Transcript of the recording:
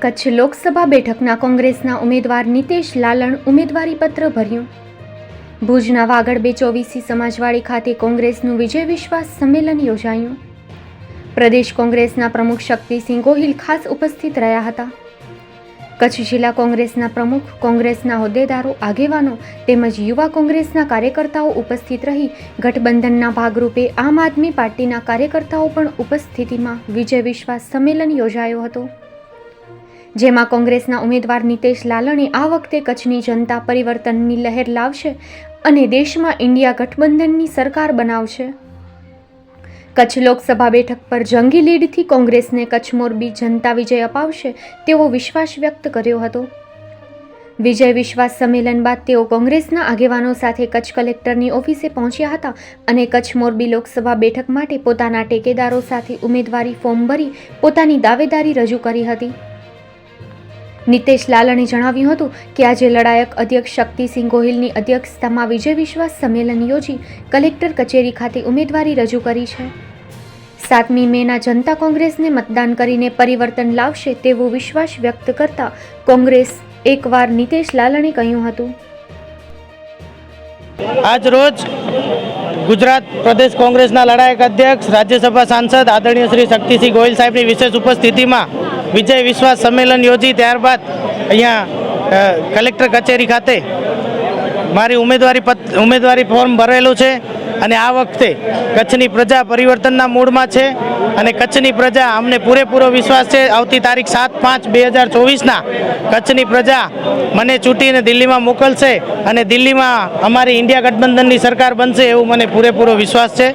કચ્છ લોકસભા બેઠકના કોંગ્રેસના ઉમેદવાર નિતેશ લાલણ ઉમેદવારી પત્ર ભર્યું. ભુજના વાગડ બે ચોવીસી સમાજવાડી ખાતે કોંગ્રેસનું વિજય વિશ્વાસ સંમેલન યોજાયું. પ્રદેશ કોંગ્રેસના પ્રમુખ શક્તિસિંહ ગોહિલ ખાસ ઉપસ્થિત રહ્યા હતા. કચ્છ જિલ્લા કોંગ્રેસના પ્રમુખ, કોંગ્રેસના હોદ્દેદારો, આગેવાનો તેમજ યુવા કોંગ્રેસના કાર્યકર્તાઓ ઉપસ્થિત રહી ગઠબંધનના ભાગરૂપે આમ આદમી પાર્ટીના કાર્યકર્તાઓ પણ ઉપસ્થિતિમાં વિજય વિશ્વાસ સંમેલન યોજાયો હતો. જેમાં કોંગ્રેસના ઉમેદવાર નિતેશ લાલણે આ વખતે કચ્છની જનતા પરિવર્તનની લહેર લાવશે અને દેશમાં ઇન્ડિયા ગઠબંધનની સરકાર બનાવશે. કચ્છ લોકસભા બેઠક પર જંગી લીડથી કોંગ્રેસને કચ્છ મોરબી જનતા વિજય અપાવશે તેવો વિશ્વાસ વ્યક્ત કર્યો હતો. વિજય વિશ્વાસ સંમેલન બાદ તેઓ કોંગ્રેસના આગેવાનો સાથે કચ્છ કલેક્ટરની ઓફિસે પહોંચ્યા હતા અને કચ્છ મોરબી લોકસભા બેઠક માટે પોતાના ટેકેદારો સાથે ઉમેદવારી ફોર્મ ભરી પોતાની દાવેદારી રજૂ કરી હતી. નિતેશ લાલણે જણાવ્યું હતું કે આજે લડાયક અધ્યક્ષ શક્તિસિંહ ગોહિલની અધ્યક્ષતામાં વિજય વિશ્વાસ સંમેલન યોજી કલેક્ટર કચેરી ખાતે ઉમેદવારી રજૂ કરી છે. સાતમી મેના જનતા કોંગ્રેસને મતદાન કરીને પરિવર્તન લાવશે તેવો વિશ્વાસ વ્યક્ત કરતા કોંગ્રેસ એકવાર નિતેશ લાલણે કહ્યું હતું. આજ રોજ ગુજરાત પ્રદેશ કોંગ્રેસના લડાયક અધ્યક્ષ, રાજ્યસભા સાંસદ આદરણીય શ્રી શક્તિસિંહ ગોહિલ સાહેબની વિશેષ ઉપસ્થિતિમાં વિજય વિશ્વાસ સંમેલન યોજી ત્યારબાદ અહીંયા કલેક્ટર કચેરી ખાતે મારી ઉમેદવારી પત, ઉમેદવારી ફોર્મ ભરેલું છે અને આ વખતે કચ્છની પ્રજા પરિવર્તનના મૂડમાં છે અને કચ્છની પ્રજા અમને પૂરેપૂરો વિશ્વાસ છે. આવતી તારીખ સાત પાંચ બે હજાર ચોવીસના કચ્છની પ્રજા મને ચૂંટીને દિલ્હીમાં મોકલશે અને દિલ્હીમાં અમારી ઇન્ડિયા ગઠબંધનની સરકાર બનશે એવું મને પૂરેપૂરો વિશ્વાસ છે.